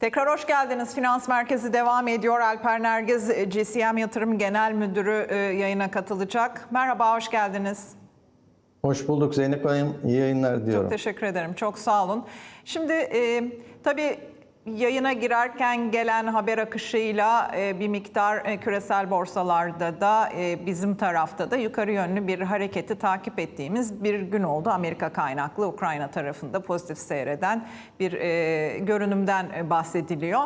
Tekrar hoş geldiniz. Finans Merkezi devam ediyor. Alper Nergez, e, GCM Yatırım Genel Müdürü e, yayına katılacak. Merhaba, hoş geldiniz. Hoş bulduk Zeynep Hanım. İyi yayınlar diyorum. Çok teşekkür ederim. Çok sağ olun. Şimdi e, tabii yayına girerken gelen haber akışıyla e, bir miktar e, küresel borsalarda da e, bizim tarafta da yukarı yönlü bir hareketi takip ettiğimiz bir gün oldu. Amerika kaynaklı Ukrayna tarafında pozitif seyreden bir görünümden bahsediliyor.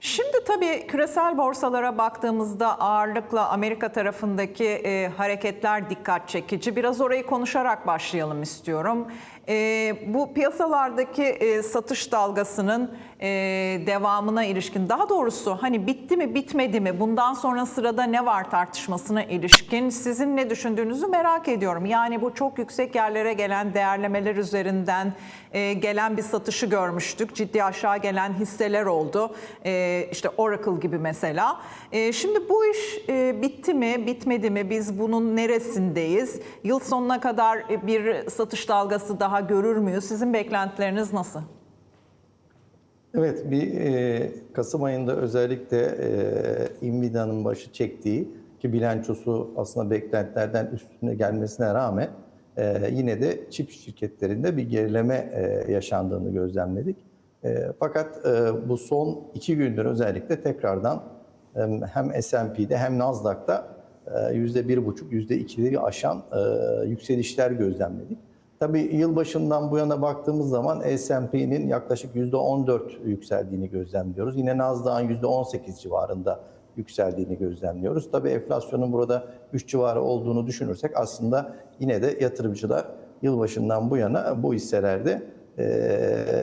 Şimdi tabii küresel borsalara baktığımızda ağırlıkla Amerika tarafındaki e, hareketler dikkat çekici. Biraz orayı konuşarak başlayalım istiyorum. E, bu piyasalardaki e, satış dalgasının e, devamına ilişkin, daha doğrusu hani bitti mi bitmedi mi, bundan sonra sırada ne var tartışmasına ilişkin sizin ne düşündüğünüzü merak ediyorum. Yani bu çok yüksek yerlere gelen değerlemeler üzerinden e, gelen bir satışı görmüştük. Ciddi aşağı gelen hisseler oldu. E, işte Oracle gibi mesela. E, şimdi bu iş e, bitti mi, bitmedi mi? Biz bunun neresindeyiz? Yıl sonuna kadar e, bir satış dalgası daha görür müyüz? Sizin beklentileriniz nasıl? Evet, bir e, Kasım ayında özellikle e, Nvidia'nın başı çektiği ki bilançosu aslında beklentilerden üstüne gelmesine rağmen e, yine de çip şirketlerinde bir gerileme e, yaşandığını gözlemledik. E, fakat e, bu son iki gündür özellikle tekrardan e, hem S&P'de hem Nasdaq'ta e, yüzde bir buçuk, yüzde ikileri aşan e, yükselişler gözlemledik. Tabii yılbaşından bu yana baktığımız zaman S&P'nin yaklaşık %14 yükseldiğini gözlemliyoruz. Yine Nasdaq'ın %18 civarında yükseldiğini gözlemliyoruz. Tabii enflasyonun burada 3 civarı olduğunu düşünürsek aslında yine de yatırımcılar yılbaşından bu yana bu hisselerde e,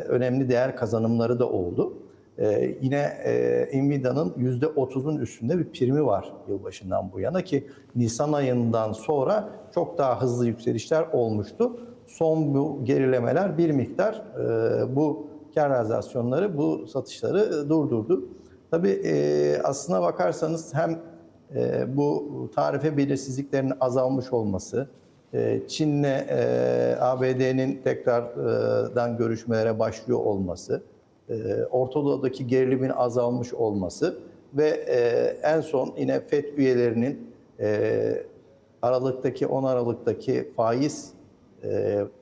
önemli değer kazanımları da oldu. Ee, yine e, Nvidia'nın %30'un üstünde bir primi var yılbaşından bu yana ki Nisan ayından sonra çok daha hızlı yükselişler olmuştu. Son bu gerilemeler bir miktar e, bu kar realizasyonları, bu satışları durdurdu. Tabii e, aslına bakarsanız hem e, bu tarife belirsizliklerinin azalmış olması, e, Çin'le e, ABD'nin tekrardan görüşmelere başlıyor olması, e, Orta Doğu'daki gerilimin azalmış olması ve e, en son yine FED üyelerinin e, Aralık'taki 10 Aralık'taki faiz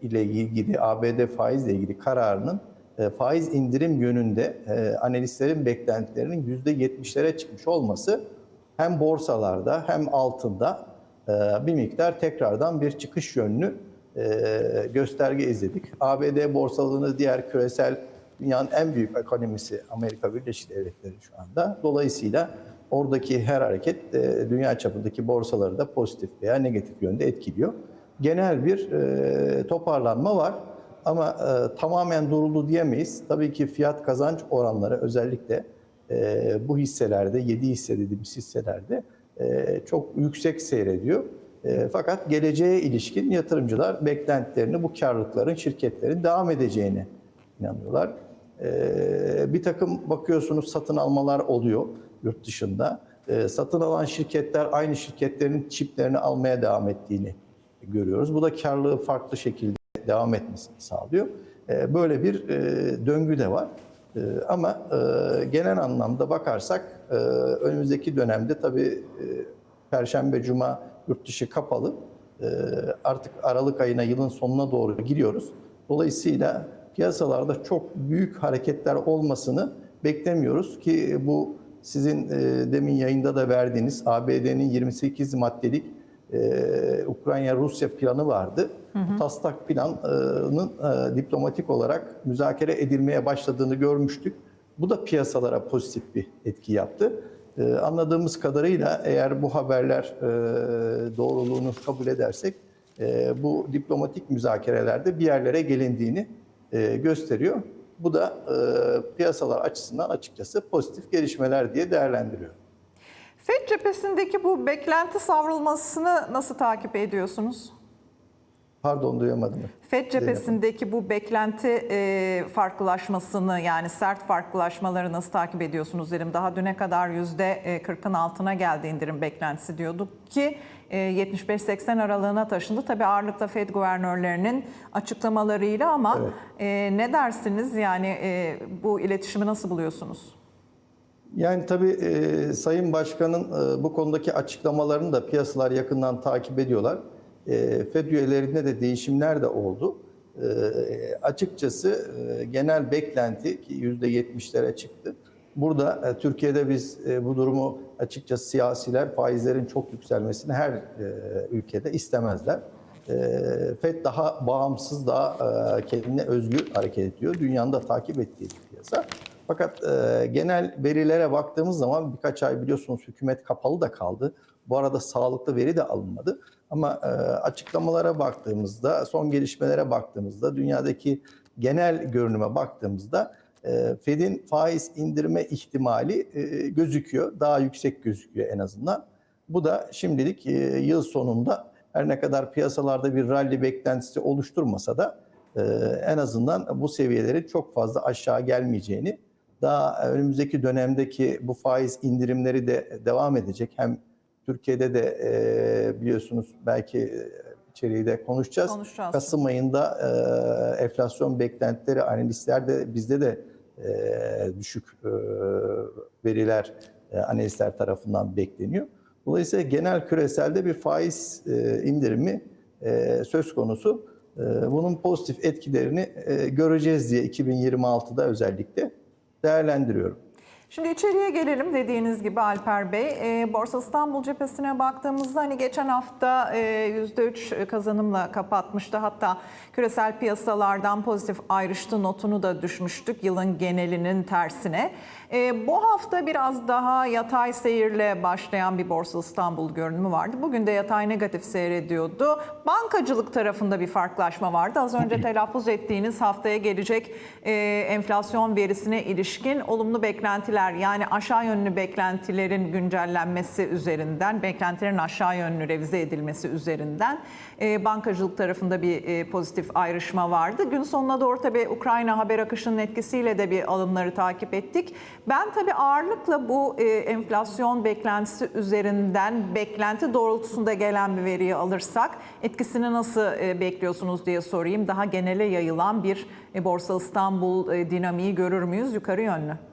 ile ilgili ABD faizle ilgili kararının e, faiz indirim yönünde e, analistlerin beklentilerinin %70'lere çıkmış olması hem borsalarda hem altında e, bir miktar tekrardan bir çıkış yönlü e, gösterge izledik. ABD borsalığını diğer küresel dünyanın en büyük ekonomisi Amerika Birleşik Devletleri şu anda. Dolayısıyla oradaki her hareket e, dünya çapındaki borsaları da pozitif veya negatif yönde etkiliyor. Genel bir e, toparlanma var ama e, tamamen duruldu diyemeyiz. Tabii ki fiyat kazanç oranları özellikle e, bu hisselerde, 7 hisse dediğimiz hisselerde e, çok yüksek seyrediyor. E, fakat geleceğe ilişkin yatırımcılar beklentilerini bu karlılıkların şirketlerin devam edeceğini inanıyorlar. Ee, bir takım bakıyorsunuz satın almalar oluyor yurt dışında. Ee, satın alan şirketler aynı şirketlerin çiplerini almaya devam ettiğini görüyoruz. Bu da karlılığı farklı şekilde devam etmesini sağlıyor. Ee, böyle bir e, döngü de var. Ee, ama e, genel anlamda bakarsak e, önümüzdeki dönemde tabii e, Perşembe, Cuma yurt dışı kapalı. E, artık Aralık ayına yılın sonuna doğru giriyoruz. Dolayısıyla piyasalarda çok büyük hareketler olmasını beklemiyoruz ki bu sizin e, demin yayında da verdiğiniz ABD'nin 28 maddelik e, Ukrayna-Rusya planı vardı. Hı hı. Taslak planının e, diplomatik olarak müzakere edilmeye başladığını görmüştük. Bu da piyasalara pozitif bir etki yaptı. E, anladığımız kadarıyla eğer bu haberler e, doğruluğunu kabul edersek e, bu diplomatik müzakerelerde bir yerlere gelindiğini e, gösteriyor. Bu da e, piyasalar açısından açıkçası pozitif gelişmeler diye değerlendiriyor. FED cephesindeki bu beklenti savrulmasını nasıl takip ediyorsunuz? Pardon duyamadım. FED cephesindeki bu beklenti e, farklılaşmasını yani sert farklılaşmaları nasıl takip ediyorsunuz dedim. Daha düne kadar %40'ın altına geldi indirim beklentisi diyorduk ki e, 75-80 aralığına taşındı. Tabii ağırlıkla FED guvernörlerinin açıklamalarıyla ama e, ne dersiniz yani e, bu iletişimi nasıl buluyorsunuz? Yani tabii e, Sayın Başkan'ın e, bu konudaki açıklamalarını da piyasalar yakından takip ediyorlar. E, FED üyelerinde de değişimler de oldu. E, açıkçası e, genel beklenti ki %70'lere çıktı. Burada e, Türkiye'de biz e, bu durumu açıkçası siyasiler faizlerin çok yükselmesini her e, ülkede istemezler. E, FED daha bağımsız, daha e, kendine özgü hareket ediyor. Dünyanın da takip ettiği bir piyasa. Fakat e, genel verilere baktığımız zaman birkaç ay biliyorsunuz hükümet kapalı da kaldı. Bu arada sağlıklı veri de alınmadı. Ama e, açıklamalara baktığımızda, son gelişmelere baktığımızda, dünyadaki genel görünüme baktığımızda e, Fed'in faiz indirme ihtimali e, gözüküyor. Daha yüksek gözüküyor en azından. Bu da şimdilik e, yıl sonunda her ne kadar piyasalarda bir rally beklentisi oluşturmasa da e, en azından bu seviyelerin çok fazla aşağı gelmeyeceğini, daha önümüzdeki dönemdeki bu faiz indirimleri de devam edecek. Hem Türkiye'de de e, biliyorsunuz belki e, içeriği de konuşacağız. Konuşacağız. Kasım ayında e, enflasyon beklentileri analistler de bizde de e, düşük e, veriler e, analistler tarafından bekleniyor. Dolayısıyla genel küreselde bir faiz e, indirimi e, söz konusu. E, bunun pozitif etkilerini e, göreceğiz diye 2026'da özellikle değerlendiriyorum. Şimdi içeriye gelelim dediğiniz gibi Alper Bey. E, Borsa İstanbul cephesine baktığımızda hani geçen hafta e, %3 kazanımla kapatmıştı. Hatta küresel piyasalardan pozitif ayrıştı notunu da düşmüştük yılın genelinin tersine. E, bu hafta biraz daha yatay seyirle başlayan bir Borsa İstanbul görünümü vardı. Bugün de yatay negatif seyrediyordu. Bankacılık tarafında bir farklılaşma vardı. Az önce telaffuz ettiğiniz haftaya gelecek e, enflasyon verisine ilişkin olumlu beklentiler yani aşağı yönlü beklentilerin güncellenmesi üzerinden, beklentilerin aşağı yönlü revize edilmesi üzerinden e, bankacılık tarafında bir e, pozitif ayrışma vardı. Gün sonuna doğru tabii Ukrayna haber akışının etkisiyle de bir alımları takip ettik. Ben tabii ağırlıkla bu e, enflasyon beklentisi üzerinden beklenti doğrultusunda gelen bir veriyi alırsak etkisini nasıl e, bekliyorsunuz diye sorayım. Daha genele yayılan bir e, Borsa İstanbul e, dinamiği görür müyüz yukarı yönlü?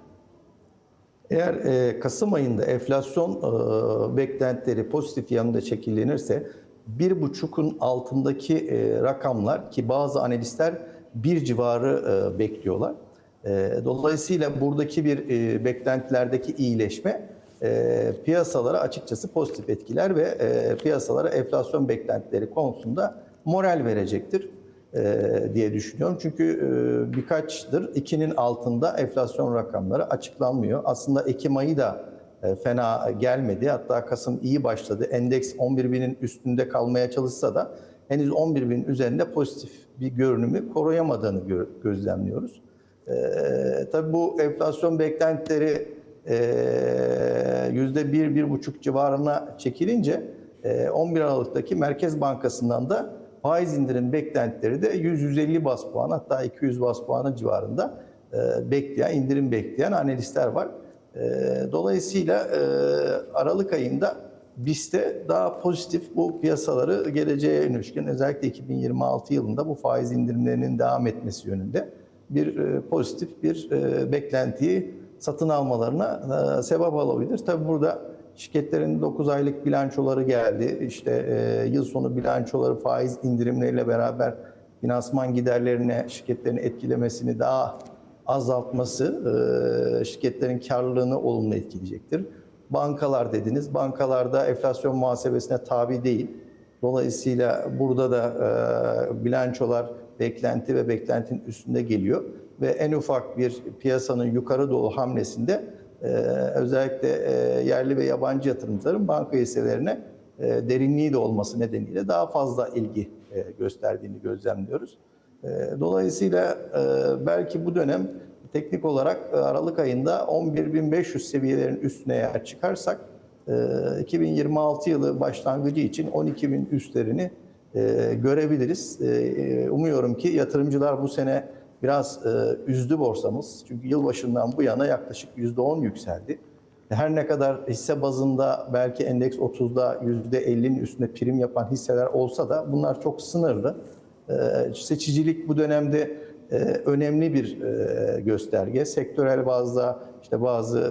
Eğer e, Kasım ayında enflasyon e, beklentileri pozitif yanında şekillenirse bir buçukun altındaki e, rakamlar ki bazı analistler bir civarı e, bekliyorlar. E, dolayısıyla buradaki bir e, beklentilerdeki iyileşme e, piyasalara açıkçası pozitif etkiler ve e, piyasalara enflasyon beklentileri konusunda moral verecektir diye düşünüyorum. Çünkü e, birkaçtır ikinin altında enflasyon rakamları açıklanmıyor. Aslında Ekim ayı da e, fena gelmedi. Hatta Kasım iyi başladı. Endeks 11 binin üstünde kalmaya çalışsa da henüz 11 bin üzerinde pozitif bir görünümü koruyamadığını gö- gözlemliyoruz. E, tabii bu enflasyon beklentileri e, yüzde bir, bir buçuk civarına çekilince e, 11 Aralık'taki Merkez Bankası'ndan da faiz indirim beklentileri de 100-150 bas puan hatta 200 bas puanı civarında e, bekleyen, indirim bekleyen analistler var. E, dolayısıyla e, Aralık ayında BIST'te daha pozitif bu piyasaları geleceğe ilişkin özellikle 2026 yılında bu faiz indirimlerinin devam etmesi yönünde bir pozitif bir beklentiyi satın almalarına sebep olabilir. Tabii burada şirketlerin 9 aylık bilançoları geldi. İşte e, yıl sonu bilançoları faiz indirimleriyle beraber finansman giderlerine şirketlerin etkilemesini daha azaltması e, şirketlerin karlılığını olumlu etkileyecektir. Bankalar dediniz. Bankalarda enflasyon muhasebesine tabi değil. Dolayısıyla burada da e, bilançolar beklenti ve beklentinin üstünde geliyor ve en ufak bir piyasanın yukarı doğru hamlesinde e, özellikle e, yerli ve yabancı yatırımcıların banka hisselerine e, derinliği de olması nedeniyle daha fazla ilgi e, gösterdiğini gözlemliyoruz. Dolayısıyla belki bu dönem teknik olarak Aralık ayında 11.500 seviyelerin üstüne eğer çıkarsak e, 2026 yılı başlangıcı için 12.000 üstlerini görebiliriz. Umuyorum ki yatırımcılar bu sene biraz e, üzdü borsamız. Çünkü yılbaşından bu yana yaklaşık %10 yükseldi. Her ne kadar hisse bazında belki endeks 30'da %50'nin üstünde prim yapan hisseler olsa da bunlar çok sınırlı. Ee, Seçicilik bu dönemde e, önemli bir e, gösterge. Sektörel bazda işte bazı e,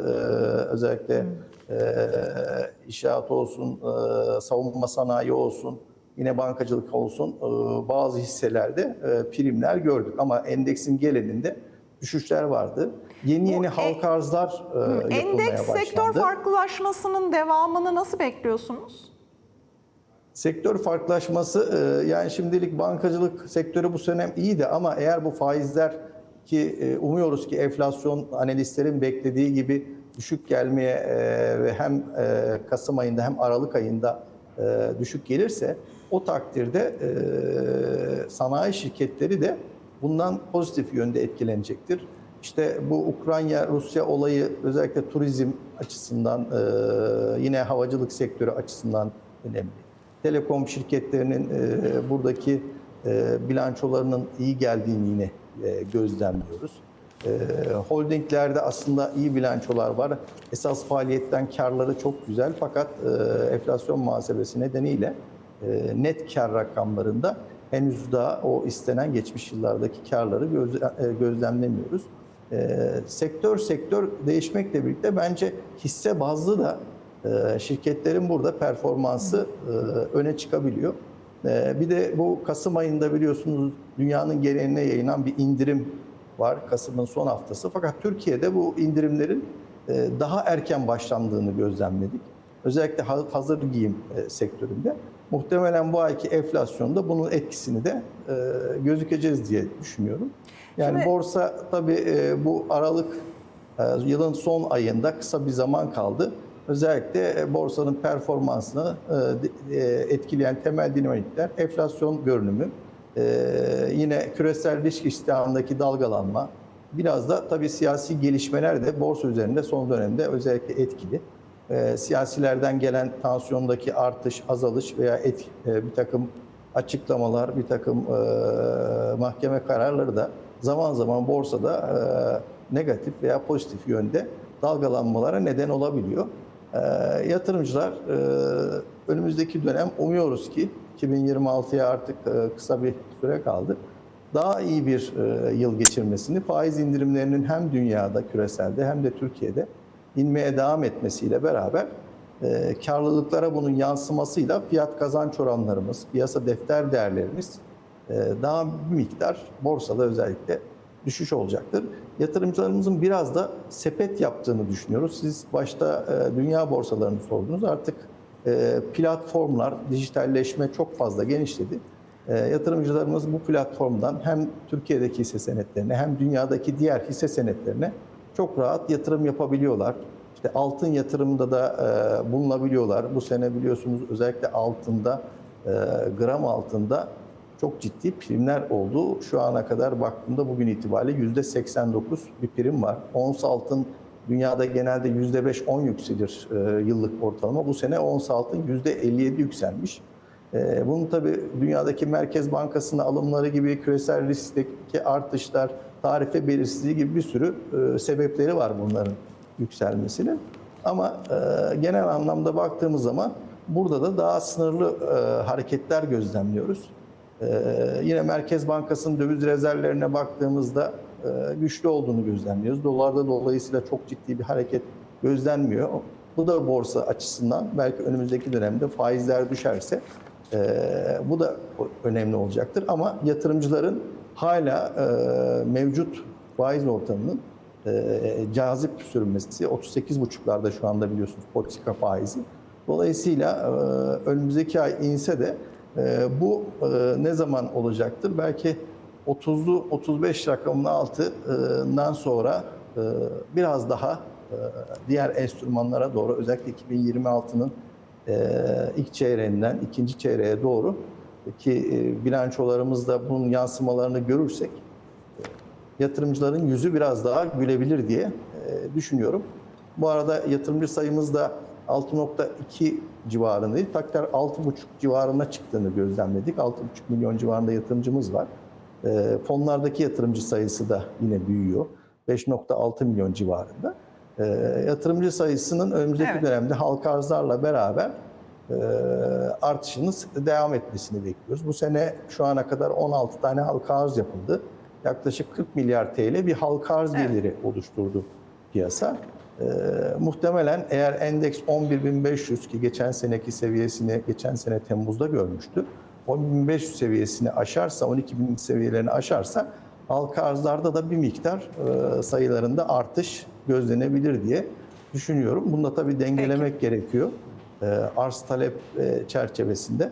özellikle e, inşaat olsun, e, savunma sanayi olsun, yine bankacılık olsun e, bazı hisselerde e, primler gördük. Ama endeksin geleninde düşüşler vardı. Yeni yeni e- halka arzlar e, yapılmaya Endeks başlandı. sektör farklılaşmasının devamını nasıl bekliyorsunuz? Sektör farklılaşması yani şimdilik bankacılık sektörü bu sene iyiydi ama eğer bu faizler ki umuyoruz ki enflasyon analistlerin beklediği gibi düşük gelmeye ve hem Kasım ayında hem Aralık ayında düşük gelirse o takdirde e, sanayi şirketleri de bundan pozitif yönde etkilenecektir. İşte bu Ukrayna-Rusya olayı özellikle turizm açısından e, yine havacılık sektörü açısından önemli. Telekom şirketlerinin e, buradaki e, bilançolarının iyi geldiğini yine e, gözlemliyoruz. E, holdinglerde aslında iyi bilançolar var. Esas faaliyetten karları çok güzel fakat e, enflasyon muhasebesi nedeniyle net kar rakamlarında henüz daha o istenen geçmiş yıllardaki karları e, gözlemlemiyoruz. E, sektör sektör değişmekle birlikte bence hisse bazlı da e, şirketlerin burada performansı e, öne çıkabiliyor. E, bir de bu Kasım ayında biliyorsunuz dünyanın geneline yayılan bir indirim var Kasım'ın son haftası. Fakat Türkiye'de bu indirimlerin e, daha erken başlandığını gözlemledik. Özellikle ha- hazır giyim e, sektöründe. Muhtemelen bu ayki enflasyonda bunun etkisini de e, gözükeceğiz diye düşünüyorum. Yani Şimdi- borsa tabii e, bu Aralık e, yılın son ayında kısa bir zaman kaldı. Özellikle e, borsanın performansını e, e, etkileyen temel dinamikler enflasyon görünümü, e, yine küresel risk iştahındaki dalgalanma, biraz da tabii siyasi gelişmeler de borsa üzerinde son dönemde özellikle etkili. E, Siyasilerden gelen tansiyondaki artış, azalış veya et, e, bir takım açıklamalar, bir takım e, mahkeme kararları da zaman zaman borsada e, negatif veya pozitif yönde dalgalanmalara neden olabiliyor. E, yatırımcılar e, önümüzdeki dönem umuyoruz ki 2026'ya artık e, kısa bir süre kaldı. Daha iyi bir e, yıl geçirmesini, faiz indirimlerinin hem dünyada, küreselde hem de Türkiye'de inmeye devam etmesiyle beraber e, karlılıklara bunun yansımasıyla fiyat kazanç oranlarımız, piyasa defter değerlerimiz e, daha bir miktar borsada özellikle düşüş olacaktır. Yatırımcılarımızın biraz da sepet yaptığını düşünüyoruz. Siz başta e, dünya borsalarını sordunuz. Artık e, platformlar, dijitalleşme çok fazla genişledi. E, yatırımcılarımız bu platformdan hem Türkiye'deki hisse senetlerine hem dünyadaki diğer hisse senetlerine çok rahat yatırım yapabiliyorlar. İşte altın yatırımında da e, bulunabiliyorlar. Bu sene biliyorsunuz özellikle altında, e, gram altında çok ciddi primler oldu. Şu ana kadar baktığımda bugün itibariyle yüzde 89 bir prim var. Ons altın dünyada genelde yüzde 5-10 yükselir e, yıllık ortalama. Bu sene ons altın yüzde 57 yükselmiş. E, bunun tabii dünyadaki Merkez Bankası'nın alımları gibi küresel riskteki artışlar, tarife belirsizliği gibi bir sürü e, sebepleri var bunların yükselmesinin. Ama e, genel anlamda baktığımız zaman burada da daha sınırlı e, hareketler gözlemliyoruz. Ee, yine Merkez Bankası'nın döviz rezervlerine baktığımızda güçlü olduğunu gözlemliyoruz. Dolarda dolayısıyla çok ciddi bir hareket gözlenmiyor. Bu da borsa açısından belki önümüzdeki dönemde faizler düşerse e, bu da önemli olacaktır. Ama yatırımcıların hala e, mevcut faiz ortamının e, cazip sürmesi 38,5'larda şu anda biliyorsunuz politika faizi. Dolayısıyla e, önümüzdeki ay inse de e, bu e, ne zaman olacaktır? Belki 30'lu 35 rakamının altından sonra e, biraz daha e, diğer enstrümanlara doğru özellikle 2026'nın e, ilk çeyreğinden ikinci çeyreğe doğru ki e, bilançolarımızda bunun yansımalarını görürsek yatırımcıların yüzü biraz daha gülebilir diye e, düşünüyorum. Bu arada yatırımcı sayımız da 6.2 civarındaydı. Takdir 6,5 civarına çıktığını gözlemledik. 6,5 milyon civarında yatırımcımız var. E, fonlardaki yatırımcı sayısı da yine büyüyor. 5.6 milyon civarında. E, yatırımcı sayısının önümüzdeki Evet. dönemde halka arzlarla beraber e, artışının devam etmesini bekliyoruz. Bu sene şu ana kadar 16 tane halka arz yapıldı. Yaklaşık 40 milyar TL bir halka arz Evet. geliri oluşturdu piyasa. E, muhtemelen eğer endeks 11.500 ki geçen seneki seviyesini geçen sene Temmuz'da görmüştü. 10.500 seviyesini aşarsa, 12.000 seviyelerini aşarsa halka arzlarda da bir miktar e, sayılarında artış gözlenebilir diye düşünüyorum. Bunu da tabii dengelemek gerekiyor. E, arz talep e, çerçevesinde.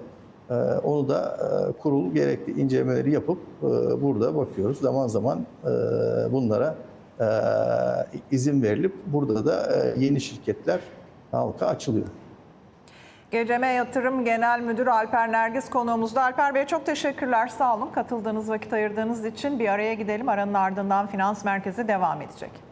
E, onu da e, kurul gerekli incelemeleri yapıp e, burada bakıyoruz. Zaman zaman e, bunlara e, izin verilip burada da e, yeni şirketler halka açılıyor. Geceme Yatırım Genel Müdürü Alper Nergis konuğumuzda. Alper Bey çok teşekkürler. Sağ olun. Katıldığınız, vakit ayırdığınız için bir araya gidelim. Aranın ardından Finans Merkezi devam edecek.